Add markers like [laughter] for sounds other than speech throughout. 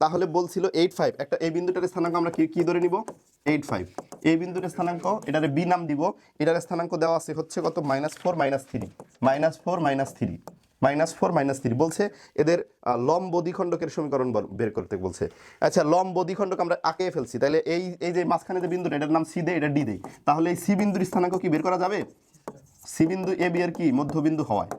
তাহলে বলছিল eight five একটা এই বিন্দুটার স্থানাঙ্ক আমরা কি কি ধরে নিব? এইট ফাইভ এই বিন্দুর স্থানাঙ্ক, এটারে বি নাম দিব। এটার স্থানাঙ্ক দেওয়া আছে হচ্ছে কত? Minus four minus three minus four minus three minus four minus three বলছে এদের লম্ব দ্বিখণ্ডকের সমীকরণ বের করতে বলছে। আচ্ছা লম্ব দ্বিখণ্ডক আমরা আঁকে ফেলছি। তাহলে এই এই যে মাঝখানে যে বিন্দুটা, এটার নাম সি দেয় এটা ডি দেয় তাহলে এই সি বিন্দুর স্থানাঙ্ক কি বের করা যাবে? সি বিন্দু এ বি এর কি? মধ্যবিন্দু হওয়ায়।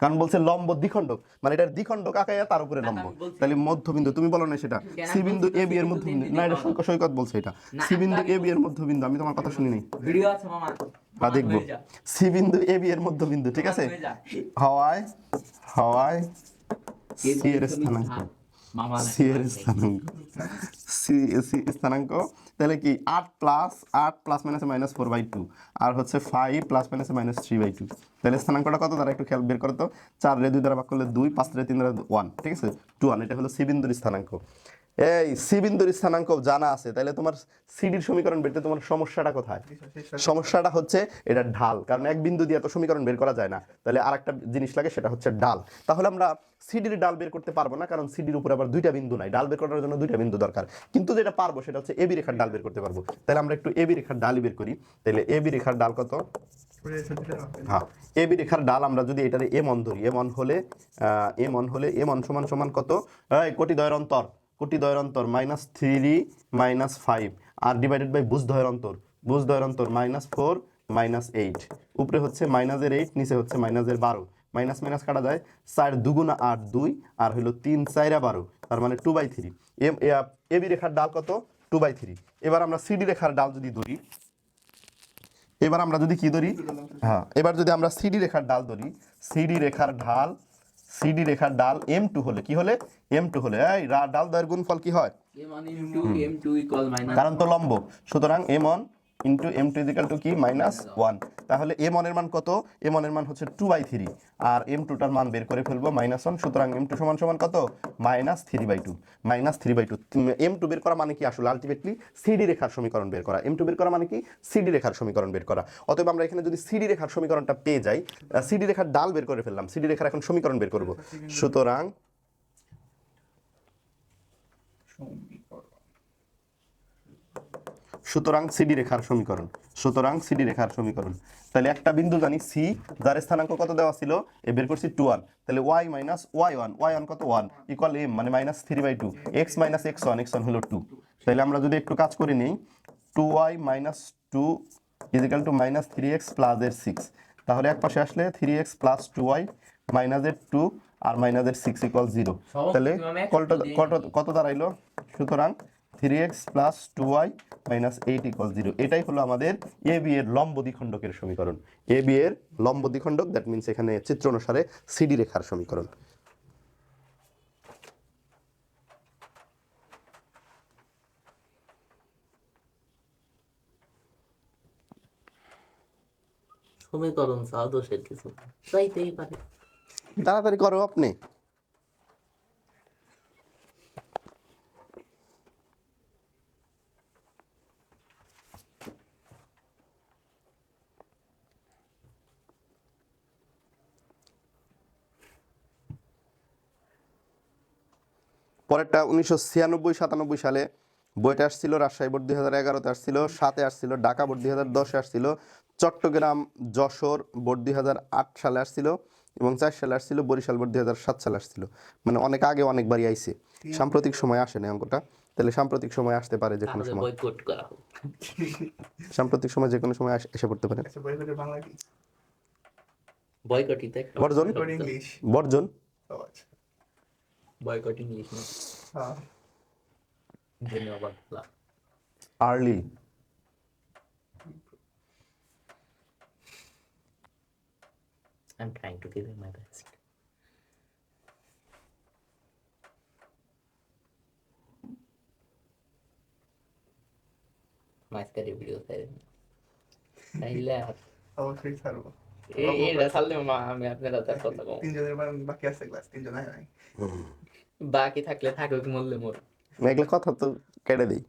কারণ বলছে লম্ব দ্বিখণ্ডক। মানে এটার দ্বিখণ্ডক আঁকাইয়া তার উপরে লম্ব। তাহলে মধ্যবিন্দু তুমি বলো না সেটা। সি বিন্দু এ বি এর মধ্যবিন্দু। না এটা সৈকত সৈকত বলছে এটা। সি বিন্দু এ বি এর মধ্যবিন্দু আমি তোমার কথা শুনি নাই ভিডিও আছে মামা। বা দেখব। সি বিন্দু এ বি এর মধ্যবিন্দু ঠিক আছে? হয়ে। হওয়ায় হওয়ায় সি এর স্থানাঙ্ক। মামা সি এর স্থানাঙ্ক। স্থানাঙ্ক। তাহলে কি আট প্লাস আট প্লাস মাইনাসে মাইনাস ফোর বাই টু আর হচ্ছে ফাইভ প্লাস মাইনাসে মাইনাস থ্রি বাই টু তাহলে স্থানাঙ্কটা কত? তারা একটু খেয়াল বের করতো। চার রে দুই দ্বারা ভাগ করলে দুই, পাঁচ রে তিন দ্বারা ওয়ান। ঠিক আছে? টু ওয়ান এটা হলো সি স্থানাঙ্ক। এই সি বিন্দুর স্থানাঙ্ক জানা আছে তাহলে তোমার সিডির সমীকরণ বেরতে তোমার সমস্যাটা কোথায়? সমস্যাটা হচ্ছে এটা ঢাল, কারণ এক বিন্দু দিয়ে এত সমীকরণ বের করা যায় না। তাহলে আরেকটা জিনিস লাগে, সেটা হচ্ছে ডাল তাহলে আমরা সিডির ডাল বের করতে পারব না, কারণ সিডির উপরে আবার দুইটা বিন্দু নাই। ডাল বের করার জন্য দুইটা বিন্দু দরকার। কিন্তু যেটা পারব, সেটা হচ্ছে এবি রেখার ডাল বের করতে পারব। তাহলে আমরা একটু এবি রেখার ডালই বের করি। তাহলে এবি রেখার ডাল কত? হ্যাঁ এবি রেখার ডাল আমরা যদি এটারে এম অন ধরি এম অন হলে এম অন হলে এম অন সমান সমান কত? কোটি দয়ের অন্তর। কোটি দয়ের অন্তর মাইনাস থ্রি মাইনাস ফাইভ আর ডিভাইডেড বাই বুঝ দয়ের অন্তর বুঝ দয়ের অন্তর মাইনাস ফোর মাইনাস এইট উপরে হচ্ছে মাইনাসের এইট নিচে হচ্ছে মাইনাসের বারো। মাইনাস মাইনাস কাটা যায় চার দুগুণা আট দুই আর হলো তিন চাইরা বারো, তার মানে two by three M, A B রেখার ডাল কত? টু বাই থ্রি এবার আমরা সিডি রেখার ডাল যদি ধরি, এবার আমরা যদি কি ধরি? হ্যাঁ এবার যদি আমরা সিডি রেখার ডাল ধরি সিডি রেখার ঢাল সিডি রেখার ডাল এম টু হলে কি হলে? এম টু হলে। এই ডাল দয়ের গুণফল কি হয়? M one into M2 equal minus কারণ তো লম্ব। সুতরাং M one into M two is equal to কি? মাইনাস ওয়ান তাহলে এম এর মান কত? এম এর মান হচ্ছে টু বাই থ্রি আর এম টুটার মান বের করে ফেলব মাইনাস ওয়ান সুতরাং এম টু সমান সমান কত? Minus three by two minus three by two M two বের করা মানে কি আসলে? আলটিমেটলি সিডি রেখার সমীকরণ বের করা। এম টু বের করা মানে কি? সিডি রেখার সমীকরণ বের করা। অতএব আমরা এখানে যদি সিডি রেখার সমীকরণটা পেয়ে যাই সিডি রেখার ডাল বের করে ফেললাম। সিডি রেখার এখন সমীকরণ বের করব। সুতরাং সুতরাং সিডি রেখার সমীকরণ। সুতরাং সিডি রেখার সমীকরণ। তাহলে একটা বিন্দু জানি সি যার স্থানাঙ্ক কত দেওয়া ছিল? এ বের করছি টু ওয়ান তাহলে Y minus Y one Y one কত ওয়ান ইকুয়াল এম মানে minus three by two X minus X one X one হলো টু তাহলে আমরা যদি একটু কাজ করে নিই। Two Y minus two is equal to minus three X plus এর সিক্স তাহলে এক পাশে আসলে three X plus two Y মাইনাসের টু আর মাইনাস এর সিক্স ইকুয়াল জিরো তাহলে কত দাঁড়াইলো? সুতরাং three X plus two Y minus eight equal zero এটাই হলো আমাদের এ বি এর লম্ব দ্বিখণ্ডকের সমীকরণ। এ বি এর লম্ব দ্বিখণ্ডক দ্যাট মিনস এখানে চিত্র অনুসারে সিডি রেখার সমীকরণ। সমীকরণ চাও দোষের কিছু। চাইতেই পারে। তাড়াতাড়ি করো আপনি। পরেরটা উনিশশো ছিয়ানব্বই সাতানব্বই সালে বইটা আসছিল রাজশাহী বোর্ড দুই হাজার এগারোতে আসছিল সাতে আসছিল ঢাকা বোর্ড দুই হাজার দশে আসছিল চট্টগ্রাম যশোর বোর্ড দুই হাজার আট সালে আসছিল এবং চার সালে আসছিল বরিশাল বোর্ড দুই হাজার সাত সালে আসছিল। মানে অনেক আগে অনেকবারই আইছে। সাম্প্রতিক সময় আসে না অঙ্কটা। তাহলে সাম্প্রতিক সময় আসতে পারে যে কোনো সময়। [laughs] সাম্প্রতিক সময় যে কোনো সময় আস- এসে পড়তে পারে। আচ্ছা বর্জন? বর্জন? ও boycott English না। হ্যাঁ। ধন্যবাদ early. I'm trying to give it my best. মাঝখানে ভিডিও চাই তাইলে অবশ্যই ছাড়বো। আমি আপনার কথা তিনজনের বাকি আছে ক্লাস তিনজন নাই বাকি থাকলে থাকুক মরলে মোর মেঘলা কথা তো কেটে দিই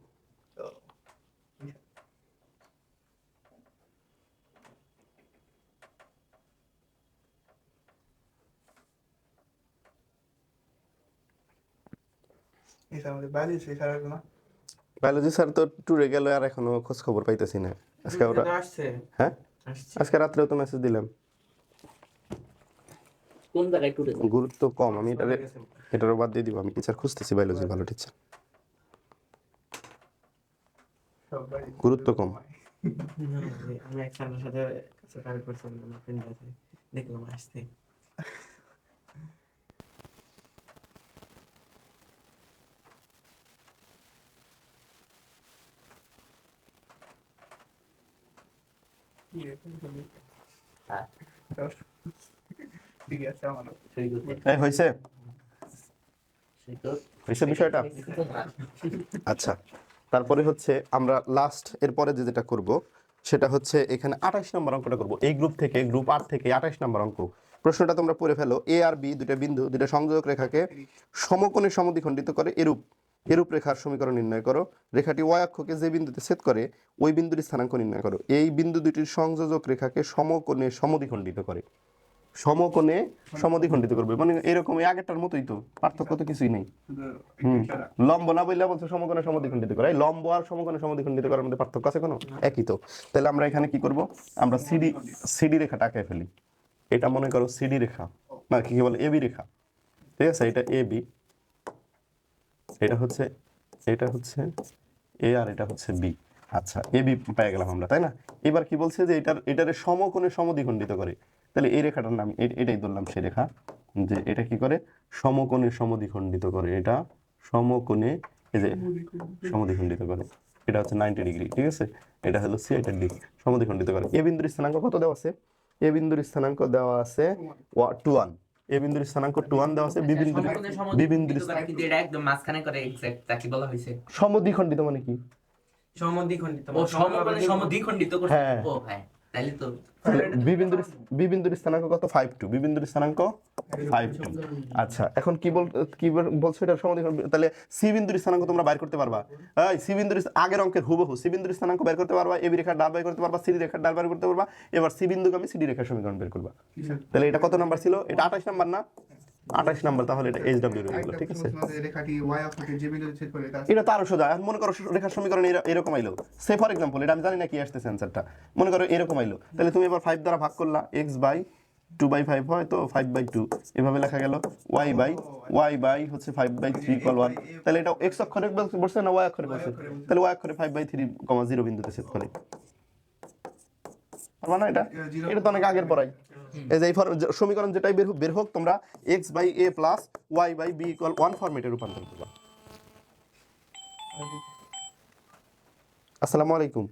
বায়োলজি স্যার তো ট্যুরে গেল আর এখনও খোঁজ খবর পাইতেছি না আজকে ওরা আসছে হ্যাঁ আজকে রাত্রেও তো মেসেজ দিলাম। কোন জায়গায় টুরে গুরুত্ব কম আমি এটারে এটারও বাদ দিয়ে দিব আমি টিচার খুঁজতেছি বায়োলজি ভালো টিচার সবাই গুরুত্ব কম। [laughs] আমি এক স্যারের সাথে কাছে কাজ করছিলাম দেখলাম আসছে হ্যাঁ ঠিক আছে আমার সই করতে এই হয়েছে হয়েছে বিষয়টা? আচ্ছা তারপরে হচ্ছে আমরা লাস্ট এরপরে যে যেটা করব সেটা হচ্ছে এখানে আঠাশ নম্বর অঙ্কটা করব। এই গ্রুপ থেকে গ্রুপ আট থেকে আঠাশ নম্বর অঙ্ক। প্রশ্নটা তোমরা পড়ে ফেলো এ আর বি দুটো বিন্দু দুটো সংযোজক রেখাকে সমকোণে সমদ্বিখণ্ডিত করে এরূপ। এরূপ রেখার সমীকরণ নির্ণয় করো। রেখাটি ওয়াই অক্ষকে যে বিন্দুতে ছেদ করে, ওই বিন্দুর স্থানাঙ্ক নির্ণয় করো। এই বিন্দু দুটির সংযোজক রেখাকে সমকোণে সমদ্বিখণ্ডিত করে। সমকোণে সমদ্বিখণ্ডিত করবে। মানে এরকম আগেরটার মতোই তো, পার্থক্য তো কিছুই নেই। লম্ব না বললে বলছে সমকোণে সমদ্বিখণ্ডিত করে। লম্ব আর সমকোণে সমদ্বিখণ্ডিত করার মধ্যে পার্থক্য আছে কোনো? একই তো। তাহলে আমরা এখানে কি করব? আমরা সিডি সিডি রেখাটা আঁকে ফেলি। এটা মনে করো সিডি রেখা। না কি বলে? এবি রেখা। ঠিক আছে? এটা এ বি। এটা হচ্ছে এটা হচ্ছে এ আর এটা হচ্ছে বি। আচ্ছা এ বি পেয়ে গেলাম আমরা তাই না? এবার কি বলছে যে এটার এটারে সমকোণে সমদ্বিখণ্ডিত করে। তাহলে এই রেখাটার নাম এটাই ধরলাম সে রেখা যে এটা কি করে? সমকোণে সমদ্বিখণ্ডিত করে এটা সমকোণে এই যে সমদ্বিখণ্ডিত। করে। এটা হচ্ছে নাইনটি ডিগ্রি ঠিক আছে? এটা হলো সি এটা ডি সমদ্বিখণ্ডিত করে। এ বিন্দুর স্থানাঙ্ক কত দেওয়া আছে? এ বিন্দুর স্থানাঙ্ক দেওয়া আছে ওয়া টু ওয়ান এ বিন্দুর স্থানাঙ্ক টু ওয়ান দেওয়া আছে বি বিন্দুর সমকোণে বি বিন্দুর একদম মাঝখানে করে এক্সাক্ট তাকে বলা হয়েছে। সমদ্বিখণ্ডিত মানে কি? সমদ্বিখণ্ডিত ও সমকোণে সমদ্বিখণ্ডিত করছে। হ্যাঁ। ও হ্যাঁ। তো স্থানাঙ্ক কত? ফাইভ টু স্থানাঙ্ক ফাইভ টু আচ্ছা এখন কি বল কি বলছো এটা সমাধান তাহলে সি বিন্দুর স্থানাঙ্ক তোমরা বাইর করতে পারবা। এই সি বিন্দুর আগের অঙ্কের হুবহু সি বিন্দুর স্থানাঙ্ক বের করতে পারবা এবি রেখার ডাল বের করতে পারবা সি রেখার ডাল বের করতে পারবা। এবার সি বিন্দুকে আমি সিডি রেখার সমীকরণ বের করবা। তাহলে এটা কত নাম্বার ছিল? এটা আঠাশ নাম্বার না? আঠাশ নাম্বার তাহলে এটা এইচ ডাব্লিউ রয়ে ঠিক আছে? এটা তো আরও সোজা এখন মনে করো রেখার সমীকরণ এরকম আইলো। সে ফর এক্সাম্পল এটা আমি জানি না কি আসতেছে অ্যান্সারটা মনে করো এরকম আইলো। তাহলে তুমি এবার ফাইভ দ্বারা ভাগ করলা X by two by five হয় তো ফাইভ বাই টু এভাবে লেখা গেল ওয়াই বাই ওয়াই বাই হচ্ছে five by three equal one তাহলে এটা এক্স অক্ষরে বলছে না ওয়াই অক্ষরে বলছে তাহলে ওয়াই অক্ষরে five by three comma zero বিন্দুতে সেট করে। পারবা না এটা? এটা তো অনেক আগের পড়াই। এই যে এই সমীকরণ যেটাই বের বের হোক তোমরা X by A plus Y by B equal one ফরম্যাটে রূপান্তর করবা। আসসালামু আলাইকুম।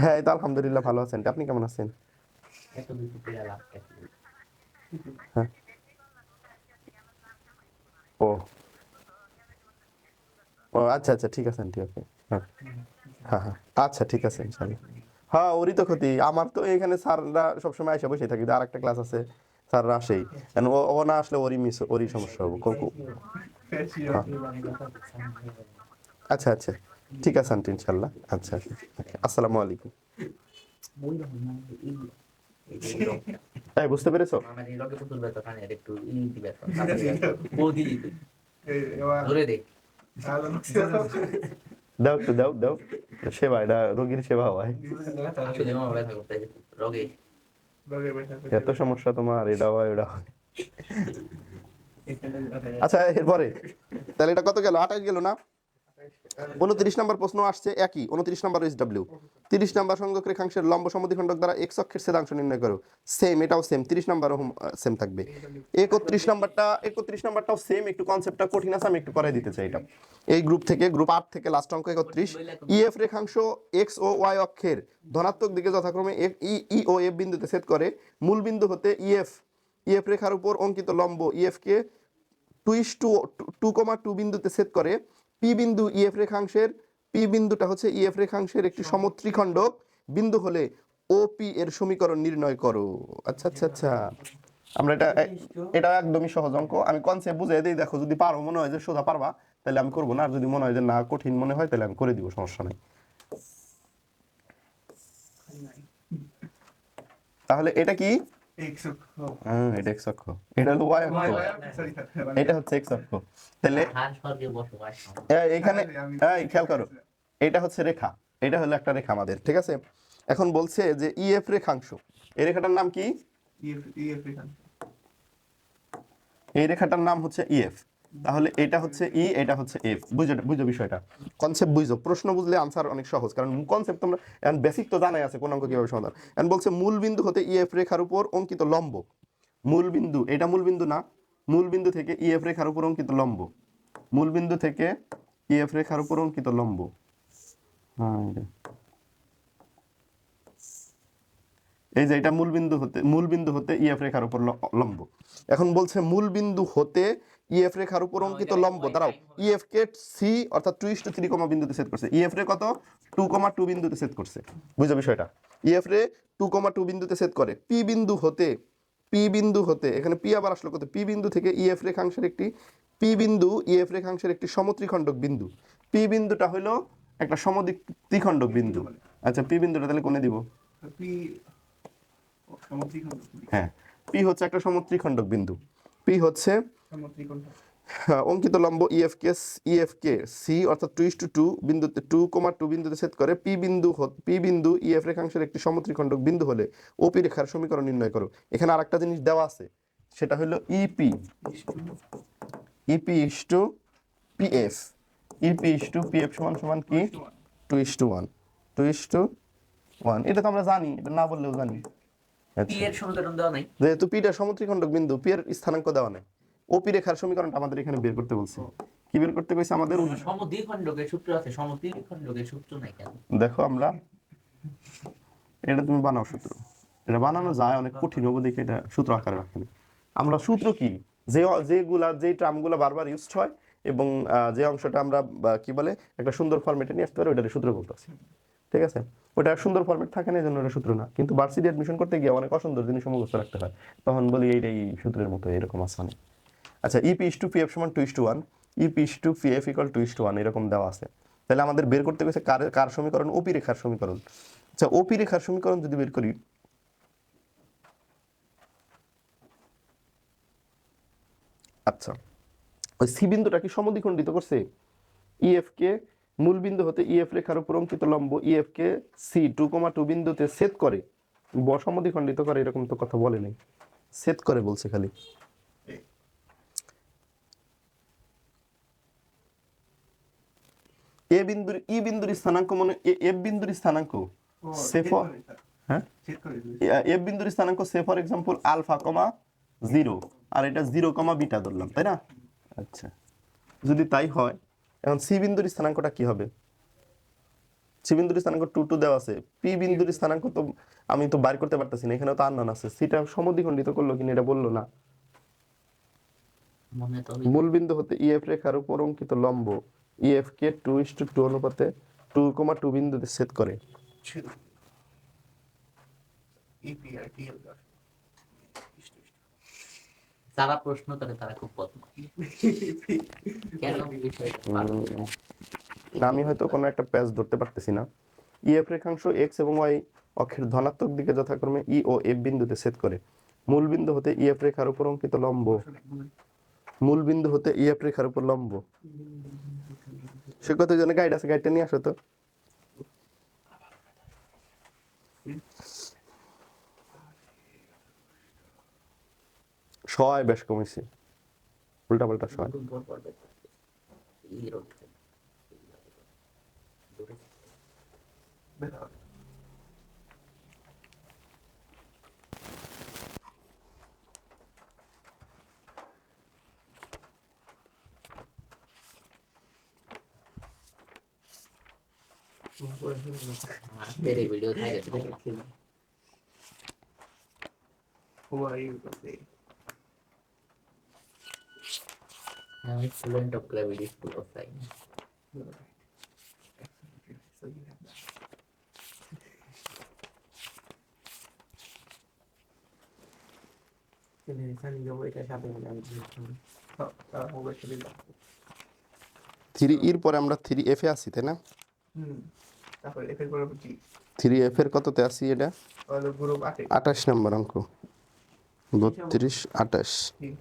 হ্যাঁ এই তো আলহামদুলিল্লাহ ভালো আছেন। আপনি কেমন আছেন? লাভ ও। ও আচ্ছা আচ্ছা ঠিক আছে ঠিক আছে। হ্যাঁ। হ্যাঁ হ্যাঁ। আচ্ছা ঠিক আছে হ্যাঁ ওরই তো ক্ষতি। আমার তো এখানে স্যাররা সবসময় এসে বসে থাকি আর একটা ক্লাস আছে স্যাররা আসেই। ও ও না আসলে ওরই মিস ওরই সমস্যা হবে কো- আচ্ছা আচ্ছা। ঠিক আছে আন্টি ইনশাল্লাহ। আচ্ছা আচ্ছা। আসসালামু আলাইকুম। তাই বুঝতে পেরেছ? একটু দাও একটু দাও দাও সেবা এটা রোগীর সেবা হয়। এত সমস্যা তোমার এটা হয় ওটা হয় আচ্ছা এরপরে তাহলে এটা কত গেল আঠাশ গেল না উনত্রিশ নম্বর প্রশ্ন আসছে একই উনত্রিশ নম্বর এস ডাব্লিউ তিরিশ নম্বর সংযোগ রেখাংশের লম্ব সমদ্বিখণ্ডক দ্বারা এক্স অক্ষের ছেদাংশ নির্ণয় করো সেম এটাও সেম তিরিশ নম্বর সেম থাকবে একত্রিশ নম্বরটা একত্রিশ নম্বরটাও সেম একটু কনসেপ্টটা কঠিন আছে আমি একটু করে দিতে চাই এটা এই গ্রুপ থেকে গ্রুপ আট থেকে লাস্ট অঙ্ক একত্রিশ ইএফ রেখাংশ এক্স ও ওয়াই অক্ষের ধনাত্মক দিকে যথাক্রমে ই ও এফ বিন্দুতে ছেদ করে মূল বিন্দু হতে ইএফ ইএফ রেখার উপর অঙ্কিত লম্ব EF K two is two two comma two বিন্দুতে ছেদ করে পি বিন্দু ইএফ রেখাংশের পি বিন্দুটা হচ্ছে ইএফ রেখাংশের একটি সমত্রিখণ্ডক বিন্দু হলে ও পি এর সমীকরণ নির্ণয় করো। আচ্ছা আচ্ছা আচ্ছা। আমরা এটা এটা একদমই সহজ অঙ্ক। আমি কনসেপ্ট বুঝে দিই, দেখো যদি পারো, মনে হয় যে সোজা পারবা, তাহলে আমি করব না। আর যদি মনে হয় যে না, কঠিন মনে হয়, তাহলে আমি করে দিব, সমস্যা নাই। তাহলে এটা কি? এটা এক্স অক্ষ এটা হলো ওয়াই অক্ষ এটা হচ্ছে এক্স অক্ষ তাহলে হার স্বর্গে বসবাস এ- এখানে এই খেয়াল করো এটা হচ্ছে রেখা এটা হলো একটা রেখা আমাদের ঠিক আছে এখন বলছে যে ইএফ রেখাংশ. এই রেখাটার নাম কি? ইএফ এখান এই রেখাটার নাম হচ্ছে ইএফ তাহলে এটা হচ্ছে ই এটা হচ্ছে এফ বুঝো বুঝো বিষয়টা। কনসেপ্ট বুঝো। প্রশ্ন বুঝলে আনসার অনেক সহজ, কারণ কনসেপ্ট তোমরা, এখন বেসিক তো জানাই আছে কোন অঙ্ক কীভাবে সমাধান। এখন বলছে মূল বিন্দু হতে ইএফ রেখার উপর অঙ্কিত লম্ব। মূল বিন্দু, এটা মূল বিন্দু না। মূল বিন্দু থেকে ইএফ রেখার উপর অঙ্কিত লম্ব। মূল বিন্দু থেকে ইএফ রেখার উপর অঙ্কিত লম্ব। হ্যাঁ এই যে। এটা মূল বিন্দু হতে, মূল বিন্দু হতে ই এফ রেখার উপর লম্ব। এখন বলছে মূল বিন্দু হতে ইএফ রেখার উপর অঙ্কিত লম্ব দাঁড়াও ইএফ কে সি অর্থাৎ two is two three comma বিন্দুতে সেট করছে। ইএফ রে কত? টু কমা টু বিন্দুতে সেট করছে। বুঝো বিষয়টা? ইএফ রে টু কমা টু বিন্দুতে সেট করে। পি বিন্দু হতে পি বিন্দু হতে এখানে পি আবার আসলো কত পি বিন্দু থেকে ইএফ রেখাংশের একটি পি বিন্দু ইএফ রেখাংশের একটি সমত্রিখণ্ডক বিন্দু। পি বিন্দুটা হলো একটা সমদ্বিখণ্ডক বিন্দু। আচ্ছা পি বিন্দুটা তাহলে কোনে দিব? হ্যাঁ পি হচ্ছে একটা সমত্রিখণ্ডক বিন্দু। পি হচ্ছে অঙ্কিত লম্ব E ইএফ কে ইএফ কে সি অর্থাৎ টু ইস টু টু বিন্দুতে টু কমা টু বিন্দুতে ছেদ করে পি বিন্দু পি বিন্দু ইএফ রেখাংশের একটি সমত্রিখণ্ডক বিন্দু হলে ওপি রেখার সমীকরণ নির্ণয় করো। এখানে আরেকটা জিনিস দেওয়া আছে সেটা হলো E EP EP is two PF EP is two PF সমান সমান কি? Two is two one two is two one এটা তো আমরা জানি এটা না বললেও জানি। পি এর সমীকরণ দেওয়া নাই। যেহেতু পিটা সমত্রিখণ্ডক বিন্দু পি এর স্থানাঙ্ক দেওয়া নেই। ওপি রেখার সমীকরণটা আমাদের এখানে বের করতে বলছে। কি বের করতে কইছে আমাদের? সমদ্বিখণ্ডকের সূত্র আছে সমদ্বিখণ্ডকের সূত্র নাই কেন? দেখো আমরা এটা তুমি বানাও সূত্র। এটা বানানো যায় অনেক কঠিন হবে দেখে এটা সূত্র আকারে রাখেনি আমরা সূত্র কি? যে যেগুলা যে টার্মগুলো বারবার ইউজড হয় এবং যে অংশটা আমরা কি বলে একটা সুন্দর ফরম্যাটে নিয়ে আসতে পারি ওটার সূত্র বলতেছি ঠিক আছে? ওটা সুন্দর ফরম্যাট থাকে না এই জন্য ওটা সূত্র না। কিন্তু ভার্সিটি অ্যাডমিশন করতে গিয়ে অনেক অসুন্দর জিনিস মুখস্থ রাখতে হয়। তখন বলি এইটাই সূত্রের মতো এরকম আছে অনেক আচ্ছা ইপি ইস টু পিএফ সমান two is two one EP is two PF equal two is two one এরকম দেওয়া আছে। তাহলে আমাদের বের করতে গেছে কার কার সমীকরণ? ওপি রেখার সমীকরণ। আচ্ছা ওপি রেখার সমীকরণ যদি বের করি আচ্ছা ওই সি বিন্দুটা কি সমদ্বিখণ্ডিত করছে? ইএফ কে মূল বিন্দু হতে ইএফ রেখার উপর অঙ্কিত লম্ব ইএফ কে সি টু কমা টু বিন্দুতে সেট করে, ব সমদ্বিখণ্ডিত করে, এরকম তো কথা বলে নেই। সেট করে বলছে খালি। এ বিন্দুর ই বিন্দুর স্থানাঙ্ক মনে এফ বিন্দুর স্থানাঙ্ক। সে ফর হ্যাঁ? চেক করে দিই এফ বিন্দুর স্থানাঙ্ক say for example alpha comma zero আর এটা জিরো কমা বিটা ধরলাম তাই না? আচ্ছা। যদি তাই হয় এখন সি বিন্দুর স্থানাঙ্কটা কি হবে? সি বিন্দুর স্থানাঙ্ক টু টু দেওয়া আছে। পি বিন্দুর স্থানাঙ্ক তো আমি তো বাইর করতে পারতেছি না এখানে তো আন্নান আছে। সিটা সমদ্বিখণ্ডিত করল কিনা এটা বলল না। মনে মূল বিন্দু হতে ইএফ রেখার উপর অঙ্কিত লম্ব। ইএফ কে টু ইস টু টু অনুপাতে টু কমা টু বিন্দুতে সেট করে। টিএল যারা প্রশ্ন করে তারা খুব আমি হয়তো কোনো একটা প্যাচ ধরতে পারতেছি না। ইএফ রেখাংশ এক্স এবং ওয়াই অক্ষের ধনাত্মক দিকে যথাক্রমে ই ও এফ বিন্দুতে সেট করে। মূল বিন্দু হতে ইএফ রেখার উপর অঙ্কিত লম্ব। মূল বিন্দু হতে ইএফ রেখার উপর লম্ব। সে কত জনে গাইড আছে, গাইডটা নিয়ে আসো তো। সয় বেশ কমেছে। উল্টা পাল্টা খুব বড় পর্বে থাকে। এই রোড থেকে। দূরে আজকের এই video Who are you to say? আমি student of gravity school of science So you have that. আমি দেখলাম। Oh, uh, থ্রি ইর পরে আমরা থ্রি এফ এ আসি তাই না? হুম কি? থ্রি এফ এর কততে আসি এটা? হলো গ্রুপ আঠাশ নম্বর অঙ্ক। বত্রিশ আঠাশ। জি।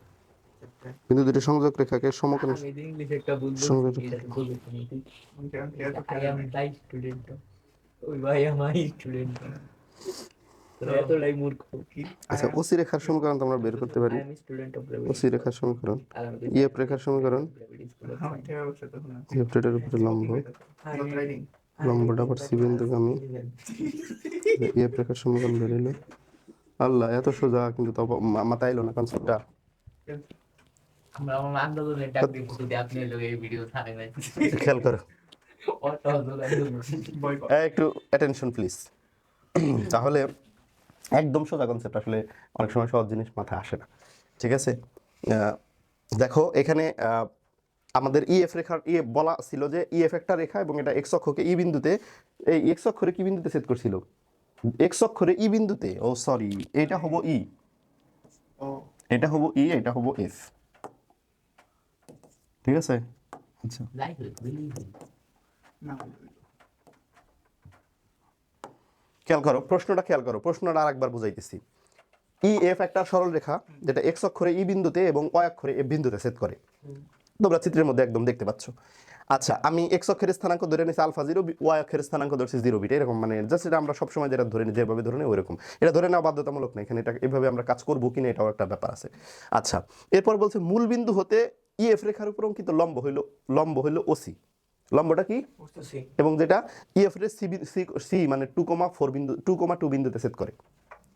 বিন্দু দুটি সংযোগ রেখাকে সমকোণ আমি ইংলিশ একটা বলব সঙ্গে- বলব আই এম তাই স্টুডেন্ট ওই ভাই আমার স্টুডেন্ট এতটাই মূর্খ কি? আচ্ছা ওসি রেখার সমীকরণ তো আমরা বের করতে পারি। ওসি রেখার সমীকরণ। ইএফ রেখার আর। ইএফ রেটের উপরে লম্ব. লম্বটা আবার রেখার সমীকরণ বেরিয়ে আল্লাহ এত সোজা কিন্তু তো মা- মাথায় এলো না কনসেপ্টটা খেয়াল করো। একটু অ্যাটেনশন প্লিজ তাহলে একদম সোজা কনসেপ্ট আসলে অনেক সময় সহজ জিনিস মাথায় আসে না। ঠিক আছে? আহ, দেখো এখানে আহ, আমাদের ইএফ রেখার ইয়ে বলা ছিল যে ইএফ একটা রেখা এবং এটা এক্স অক্ষকে ই বিন্দুতে এই এক্স অক্ষরে কি বিন্দুতে সেট করছিল? এক্স অক্ষরে ই বিন্দুতে ও সরি এটা হব ই এটা হব ই এটা হব এফ ঠিক আছে? আচ্ছা। খেয়াল করো প্রশ্নটা খেয়াল করো প্রশ্নটা আরেকবার বুঝাইতেছি। ই এফ একটা সরল রেখা যেটা এক্স অক্ষরে ই বিন্দুতে এবং ওয়াই অক্ষরে এফ বিন্দুতে সেট করে। তোমরা চিত্রের মধ্যে একদম দেখতে পাচ্ছ। আচ্ছা আমি এক্স অক্ষের স্থানাঙ্ক ধরে নিয়েছি আলফা জিরো ওয়াই অক্ষের স্থানাঙ্ক ধরছি জিরো বিট। এরকম মানে জাস্ট এটা আমরা সবসময় যেটা ধরে নিই যেভাবে ধরে নিই ওইরকম। এটা ধরে নেওয়া বাধ্যতামূলক না এখানে এটা এভাবে আমরা কাজ করব কিনা এটাও একটা ব্যাপার আছে। আচ্ছা এরপর বলছে মূল বিন্দু হতে ই এফ রেখার উপর অঙ্কিত লম্ব হইল লম্ব হইল ওসি লম্বটা কি? এবং যেটা ইএফ এর সি সি মানে টু কমা ফোর বিন্দু টু কমা টু বিন্দুতে সেট করে।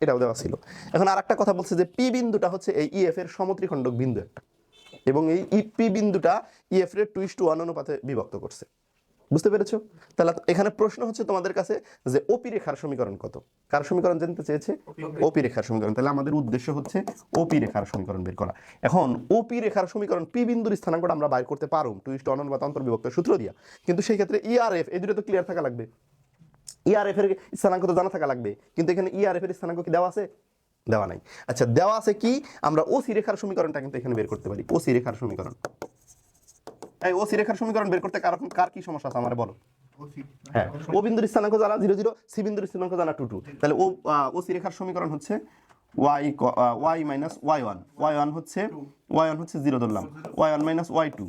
এটাও দেওয়া ছিল। এখন আর একটা কথা বলছে যে পি বিন্দুটা হচ্ছে এই ইএফ এর সমত্রিখণ্ডক বিন্দু একটা। এবং এই ই পি বিন্দুটা ইএফ এর টুইস টু ওয়ান অনুপাতে বিভক্ত করছে। বুঝতে পেরেছ? তাহলে এখানে প্রশ্ন হচ্ছে তোমাদের কাছে যে ওপি রেখার সমীকরণ কত? কার সমীকরণ জানতে চেয়েছে? ওপি রেখার সমীকরণ। তাহলে আমাদের উদ্দেশ্য হচ্ছে ওপি রেখার সমীকরণ বের করা। এখন ওপি রেখার সমীকরণ পি বিন্দুর স্থানাঙ্কটা আমরা বাইর করতে পারো টুইস্ট অনুপাত অন্তর্বিভক্ত সূত্র দিয়া। কিন্তু সেই ক্ষেত্রে ইআরএফ এই দুটো তো ক্লিয়ার থাকা লাগবে। ইআরএফ এর স্থানাঙ্ক তো জানা থাকা লাগবে। কিন্তু এখানে ইআরএফ এর স্থানাঙ্ক কি দেওয়া আছে? দেওয়া নাই। আচ্ছা দেওয়া আছে কি? আমরা ওসি রেখার সমীকরণটা কিন্তু এখানে বের করতে পারি। ওসি রেখার সমীকরণ। এই ওসি রেখার সমীকরণ বের করতে কারণ কার কি সমস্যা আছে আমার বলো? হ্যাঁ। ও বিন্দুর স্থানাঙ্ক জানা জিরো জিরো সি বিন্দুর স্থানাঙ্ক জানা টু টু তাহলে ও ও সি রেখার সমীকরণ হচ্ছে Y Y minus Y one Y one হচ্ছে ওয়াই ওয়ান হচ্ছে জিরো ধরলাম। Y one minus Y two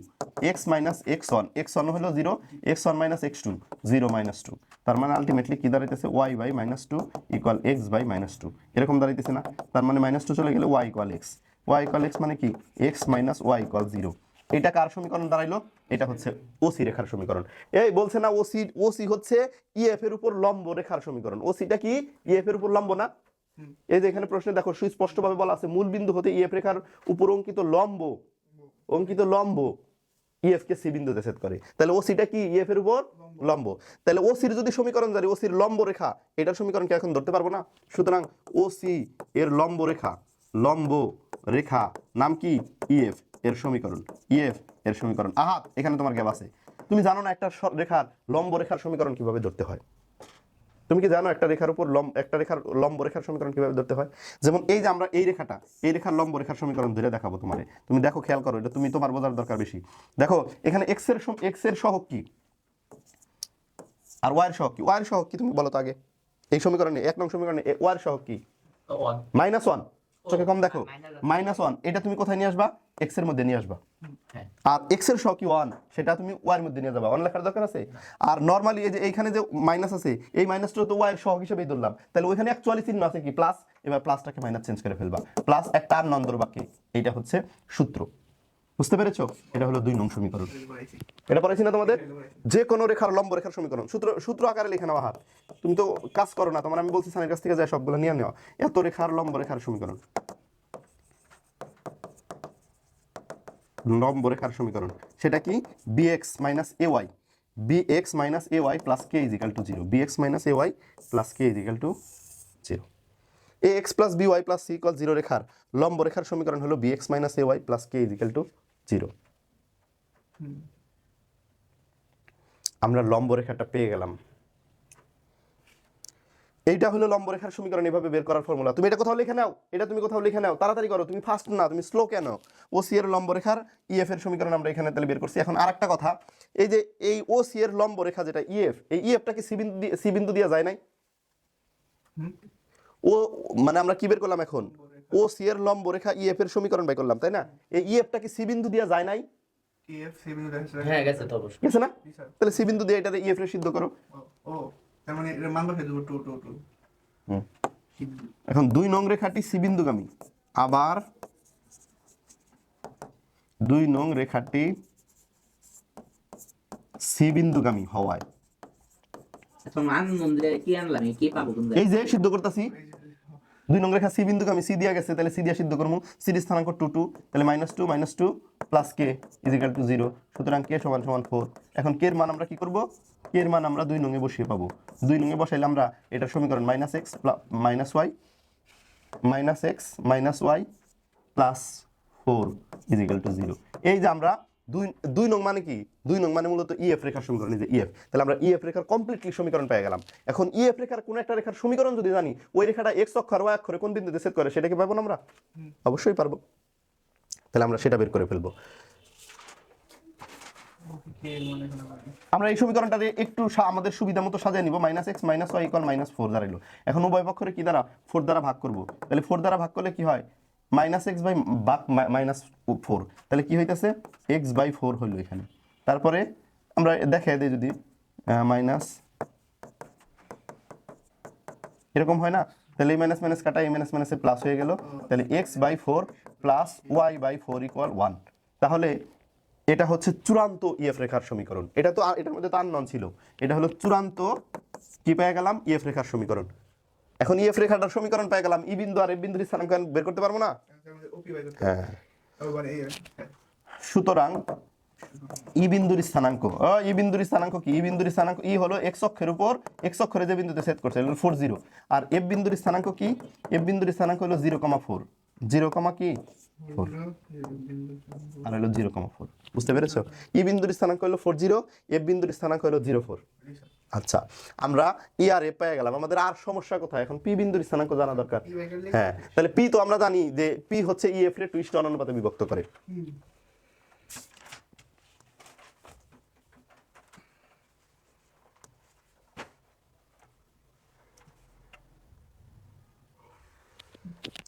X minus X one X one হলো zero X one minus X two zero minus two তার মানে ultimately কি দাঁড়াইতেছে? Y by minus two equal X by minus two এরকম দাঁড়াইতেছে না? তার মানে মাইনাস টু চলে গেলে Y equal X Y equal X মানে কি? X minus Y equal zero এটা কার সমীকরণ দাঁড়াইলো? এটা হচ্ছে ওসি রেখার সমীকরণ। এই বলছে না ওসি ওসি হচ্ছে ইএফ এর উপর লম্ব রেখার সমীকরণ। ওসিটা কি? ইএফ এর উপর লম্ব না? এই যে এখানে প্রশ্নে দেখো সুস্পষ্টভাবে বলা আছে মূল বিন্দু হতে ইএফ রেখার উপর অঙ্কিত লম্ব অঙ্কিত লম্ব ইএফ কে সি বিন্দুতে ছেদ করে। তাহলে ওসিটা কি ইএফ এর উপর? লম্ব। তাহলে ওসির যদি সমীকরণ জানি ওসির লম্ব রেখা এটার সমীকরণ কি এখন ধরতে পারব না? সুতরাং ওসি এর লম্ব রেখা লম্ব রেখা নাম কি? ইএফ এর সমীকরণ। ইএফ এর সমীকরণ। আহাত এখানে তোমার গ্যাপ আছে। তুমি জানো না একটা রেখার লম্ব রেখার সমীকরণ কীভাবে ধরতে হয়? তুমি কি জানো একটা রেখার উপর লম্ব একটা রেখার লম্ব রেখার সমীকরণ কীভাবে ধরতে হয়? যেমন এই যে আমরা এই রেখাটা এই রেখার লম্ব রেখার সমীকরণ ধরে দেখাবো তোমারে। তুমি দেখো খেয়াল করো এটা তুমি তোমার বোঝার দরকার বেশি। দেখো এখানে এক্সের এক্সের সহগ কি? আর ওয়াই এর সহগ কি? ওয়াই এর সহগ কি তুমি বলো তো আগে? এই সমীকরণে এক নং সমীকরণে ওয়াই সহক সহগ কি? মাইনাস ওয়ান চোখে কম দেখো। মাইনাস ওয়ান এটা তুমি কোথায় নিয়ে আসবা? এক্সের মধ্যে নিয়ে আসবা। হ্যাঁ। আর এক্সের শখ কি ওয়ান সেটা তুমি ওয়ার এর মধ্যে নিয়ে যাবা। ওয়ান লেখার দরকার আছে? আর নর্মালি এই যে এইখানে যে মাইনাস আছে এই মাইনাসটা তো ওয়াই শখ হিসেবেই ধরলাম। তাহলে ওইখানে অ্যাকচুয়ালি চিহ্ন আছে কি? প্লাস এবার প্লাসটাকে মাইনাস চেঞ্জ করে ফেলবা। প্লাস একটা আর নন্দর বাকি। এইটা হচ্ছে সূত্র। বুঝতে পেরেছ? এটা হলো দুই নং সমীকরণ। এটা পড়াইছি না তোমাদের? যে কোনো রেখার লম্ব রেখার সমীকরণ। সূত্র সূত্র আকারে লিখে নেওয়া হাত তুমি তো কাজ করো না, তোমার আমি বলছি সানের কাছ থেকে যায় সবগুলো নিয়ে নেওয়া। এত রেখার লম্ব রেখার সমীকরণ। লম্ব রেখার সমীকরণ। সেটা কি? BX minus A Y BX minus A Y plus K is equal to zero BX minus A Y plus K is equal to zero A X plus B Y plus C equal zero রেখার। লম্ব রেখার সমীকরণ হলো B BX minus A Y plus K is equal to zero. আমরা লম্ব রেখাটা পেয়ে গেলাম। এইটা হলো লম্ব রেখার সমীকরণ এভাবে বের করার ফর্মুলা। তুমি এটা কোথাও লিখে নাও এটা তুমি কোথাও লিখে নাও। তাড়াতাড়ি করো তুমি ফাস্ট না তুমি স্লো কেন? ও সি এর লম্ব রেখার ইএফ এর সমীকরণ আমরা এখানে তাহলে বের করছি। এখন আর একটা কথা এই যে এই ও সি এর লম্ব রেখা যেটা ইএফ এই ইএফটা কি সি বিন্দু দিয়ে- সি বিন্দু দিয়ে যায় নাই? ও মানে আমরা কি বের করলাম এখন? ও সি এর লম্ব রেখা ইএফ এর সমীকরণ বাই করলাম তাই না? এই ইএফটা কি সি বিন্দু দিয়া যায় নাই? EF সি বিন্দু দেখা হ্যাঁ গেছে তো অবশ্যই। গেছে না? তাহলে সি বিন্দু দিয়ে এটাতে ইএফ এর সিদ্ধ করো। ও তার মানে এর মান বসে দেবো টু টু টু। হুম। এখন দুই নং রেখাটি সি বিন্দুগামী। আবার দুই নং রেখাটি সি বিন্দুগামী হওয়ায়। এখন মান মন্দিরে কি আনলাম? কি পাবো কোন এই যে সিদ্ধ করতেছি। এই যে দুই নং রেখা সি বিন্দুকে আমি সি দিয়া গেছে, তাহলে সি দিয়া সিদ্ধ করব সিরিজ স্থানাঙ্ক টু টু, তাহলে minus two minus two plus K is equal to zero সুতরাং কে সমান সমান ফোর এখন কে এর মান আমরা কি করব? কে এর মান আমরা দুই নঙে বসিয়ে পাবো। দুই নঙে বসাইলে আমরা এটার সমীকরণ minus X minus Y minus X minus Y plus four is equal to zero এই যে আমরা দুই দুই নং মানে কি? দুই নং মানে মূলত ইএফ রেখার সমীকরণ যে ইএফ তাহলে আমরা ইএফ রেখার কমপ্লিটলি সমীকরণ পেয়ে গেলাম। এখন ইএফ রেখার কোন একটা রেখার সমীকরণ যদি জানি ওই রেখাটা এক্স অক্ষর ওয়াই অক্ষরে কোন বিন্দুতে সেট করে সেটা কি পাবো না আমরা? অবশ্যই পারব। তাহলে আমরা সেটা বের করে ফেলব। আমরা এই সমীকরণটাতে একটু সা- আমাদের সুবিধা মতো সাজিয়ে নিব। Minus X minus Y equal minus four দাঁড়াইলো এখন উভয় পক্ষরে কি দ্বারা? ফোর দ্বারা ভাগ করব। তাহলে ফোর দ্বারা ভাগ করলে কি হয়? মাইনাস এক্স বাই বাক মাইনাস ফোর। তাহলে কি হইতেছে? এক্স বাই ফোর হইল এখানে। তারপরে আমরা দেখাই দিই যদি মাইনাস এরকম হয় না? তাহলে এই মাইনাস মাইনাস কাটা, এই মাইনাস মাইনাসে প্লাস হয়ে গেল। তাহলে X by four plus Y by four equal one তাহলে এটা হচ্ছে চূড়ান্ত ইএফ রেখার সমীকরণ। এটা তো এটার মধ্যে তার নন ছিল। এটা হলো চূড়ান্ত, কি পেয়ে গেলাম? ইএফ রেখার সমীকরণ। এখন ইএফ রেখাটার সমীকরণ পেয়ে গেলাম। ই বিন্দু আর এ বিন্দুর স্থানাঙ্ক বের করতে পারব না? হ্যাঁ। সুতরাং ই বিন্দুর স্থানাঙ্ক। ই বিন্দুর স্থানাঙ্ক কি? ই বিন্দুর স্থানাঙ্ক ই হলো এক্স অক্ষের উপর এক্স অক্ষরে যে বিন্দুতে সেট করছে ফোর জিরো আর এফ বিন্দুর স্থানাঙ্ক কি? এফ বিন্দুর স্থানাঙ্ক হলো zero comma four zero comma কি? আর হলো জিরো কমা ফোর বুঝতে পেরেছ? ই বিন্দুর স্থানাঙ্ক হলো ফোর জিরো এফ বিন্দুর স্থানাঙ্ক হলো জিরো ফোর আচ্ছা আমরা ই আর এ পেয়ে গেলাম। আমাদের আর সমস্যা কোথায়? এখন পি বিন্দুর স্থানাঙ্ক জানা দরকার। হ্যাঁ তাহলে পি তো আমরা জানি যে পি হচ্ছে ই এফ রে টুইস্ট অনুপাতে বিভক্ত করে।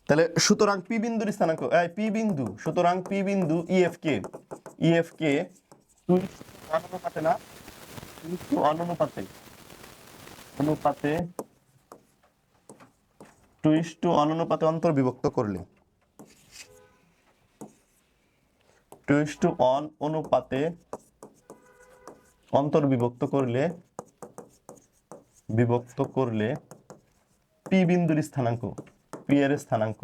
তাহলে সুতরাং পি বিন্দুর স্থানাঙ্ক এই পি বিন্দু সুতরাং পি বিন্দু EF K EF K twist অনুপাতে না। টু অনুপাতে। অনুপাতে টু অন্তর্বিভক্ত করলে। টু অন অনুপাতে করলে, বিভক্ত করলে পি বিন্দুর স্থানাঙ্ক পি এর স্থানাঙ্ক।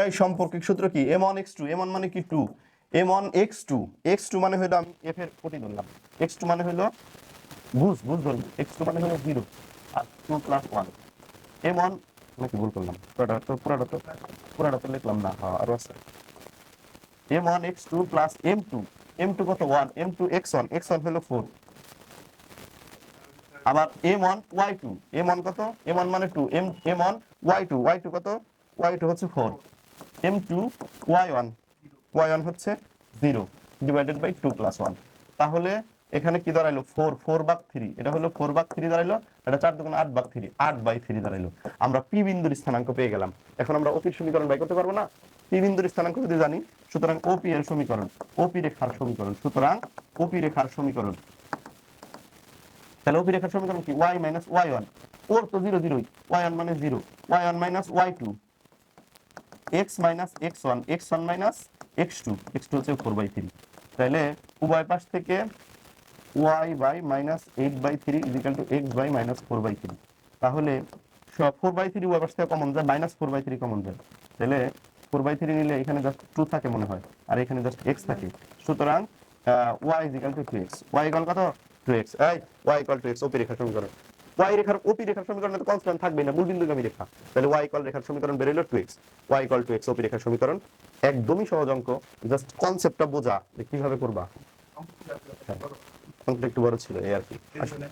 এই সম্পর্কিক সূত্র কি? এম এক্স টু এম মানে কি two M one X two X two মানে হলো আমি এফ এর কোটি ধরলাম। এক্স টু মানে হলো বুঝ বুঝ ধরলাম এক্স টু মানে হলো জিরো আর two plus one M one নাকি ভুল করলাম? পুরাটা তো পুরাটা তো পুরাটা তো লিখলাম না। হ্যাঁ আরও আছে। M one X two plus M two M two কত? One M two X one X one হলো ফোর আবার M one Y two M one কত? এম ওয়ান মানে two M M one Y two Y two কত? Y two হচ্ছে four M two Y one one হচ্ছে zero divided by two plus one তাহলে এখানে কি দাঁড়াইলো? ফোর ফোর বাক থ্রি এটা হলো ফোর বাক থ্রি দাঁড়াইলো, এটা চার দোকান আট বাক থ্রি আট বাই থ্রি দাঁড়াইলো। আমরা পি বিন্দুর স্থানাঙ্ক পেয়ে গেলাম। এখন আমরা ওপির সমীকরণ বাই করতে পারব না? পি বিন্দুর স্থানাঙ্ক যদি জানি, সুতরাং ওপি এর সমীকরণ ওপি রেখার সমীকরণ, সুতরাং ওপি রেখার সমীকরণ। তাহলে ওপি রেখার সমীকরণ কি? ওয়াই মাইনাস ওয়াই ওয়ান ওর তো জিরো জিরোই ওয়াই ওয়ান মানে zero y one minus y two x minus x one x one minus x two x two হচ্ছে ফোর বাই থ্রি তাহলে উভয় পাশ থেকে y by minus eight by three equal two x by minus four by three তাহলে four by three উভয় পাশ থেকে common যায় minus four by three common যায়। তাহলে ফোর বাই থ্রি নিলে এখানে জাস্ট টু থাকে মনে হয়, আর এখানে জাস্ট এক্স থাকে। সুতরাং y equal two two x y equal কত? টু এক্স এই y equal two x OP রেখার সমীকরণ। ওয়াই রেখার ওপি রেখার সমীকরণে তো কনস্ট্যান্ট থাকবে না, মূলবিন্দুগামী রেখা। তাহলে ওয়াই ইকাল রেখার সমীকরণ বেরোলো two x y equal two x OP রেখার সমীকরণ একদমই সহজ অঙ্ক। জাস্ট কনসেপ্টটা বোঝা যে কীভাবে করবা। অঙ্কটা একটু বড় ছিল এই আর কি। টেনশনে